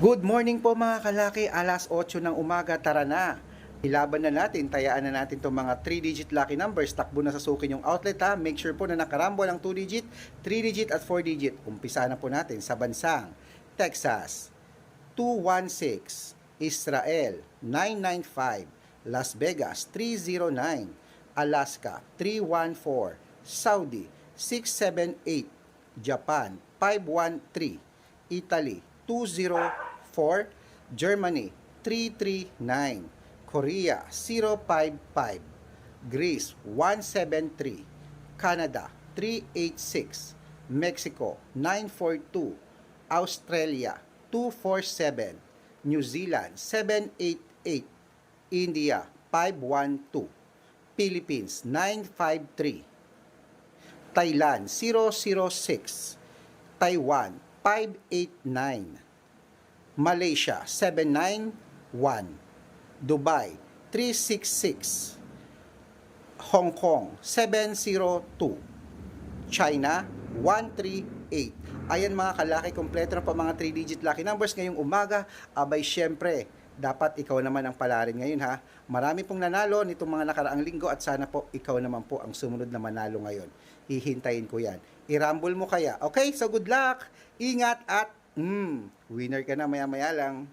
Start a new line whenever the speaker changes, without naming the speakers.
Good morning po mga kalaki, alas 8 ng umaga, tara na. Ilaban na natin, tayaan na natin itong mga 3-digit lucky numbers. Takbo na sa sukin yung outlet ha. Make sure po na nakarambol ang 2-digit, 3-digit at 4-digit. Umpisa na po natin sa bansang Texas, 216, Israel, 995, Las Vegas, 309, Alaska, 314, Saudi, 678, Japan, 513, Italy 204, Germany 339, Korea 055, Greece 173, Canada 386, Mexico 942, Australia 247, New Zealand 788, India 512, Philippines 953, Thailand 006, Taiwan 589, Malaysia 791, Dubai 366, Hong Kong 702, China 138. Ayan mga kalaki, kompleto na po mga 3-digit lucky numbers ngayong umaga. Abay syempre, dapat ikaw naman ang palarin ngayon ha. Marami pong nanalo nitong mga nakaraang linggo at sana po ikaw naman po ang sumunod na manalo ngayon. Hihintayin ko yan. I-rumble mo kaya. Okay, so good luck. Ingat at mm, winner ka na maya-maya lang.